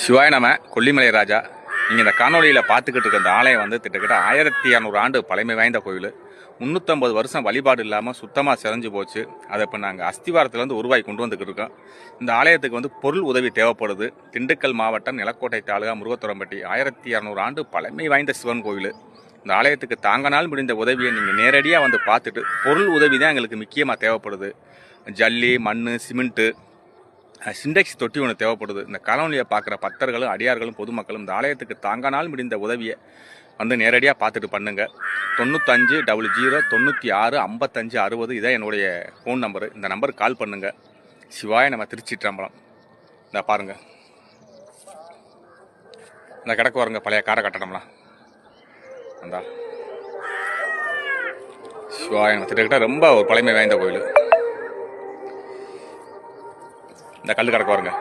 சிவாய நம கொல்லிமலை ராஜா. நீங்கள் இந்த காணொலியில் பார்த்துக்கிட்டு இருக்க இந்த ஆலயம் வந்து கிட்டத்தட்ட ஆயிரத்தி இரநூறு ஆண்டு பழமை வாய்ந்த கோயில். முந்நூற்றம்பது வருஷம் வழிபாடு இல்லாமல் சுத்தமாக செதஞ்சு போச்சு. அதை இப்போ நாங்கள் அஸ்திவாரத்துலேருந்து உருவாக்கி கொண்டு வந்துக்கிட்டு இருக்கோம். இந்த ஆலயத்துக்கு வந்து பொருள் உதவி தேவைப்படுது. திண்டுக்கல் மாவட்டம் நிலக்கோட்டை தாலுகா முருகத்துறம்பட்டி ஆயிரத்தி இரநூறு ஆண்டு பழமை வாய்ந்த சிவன் கோயில். இந்த ஆலயத்துக்கு தாங்கனால் முடிந்த உதவியை நீங்கள் நேரடியாக வந்து பார்த்துட்டு பொருள் உதவி தான் எங்களுக்கு முக்கியமாக தேவைப்படுது. ஜல்லி மண் சிமெண்ட்டு சிண்டெக்ஸ் தொட்டி ஒன்று தேவைப்படுது. இந்த காலனியை பார்க்குற பக்தர்களும் அடியார்களும் பொதுமக்களும் இந்த ஆலயத்துக்கு தாங்கனால் முடிந்த உதவியை வந்து நேரடியாக பார்த்துட்டு பண்ணுங்கள் தொண்ணூத்தஞ்சு டபுள் ஜீரோ தொண்ணூற்றி ஆறு ஐம்பத்தஞ்சு அறுபது இதான் என்னுடைய ஃபோன் நம்பரு இந்த நம்பருக்கு கால் பண்ணுங்கள் சிவாய நம்ம திருச்சி திருச்சிற்றம்பலம். இந்த பாருங்க. இந்த கிடக்கு வருங்க பழைய காரை கட்டணம்லாம். அந்த சிவாய நம்ம திட்டக்கிட்ட ரொம்ப ஒரு பழமை வாய்ந்த கோயில். இந்த கல் கிடக்கு வருங்க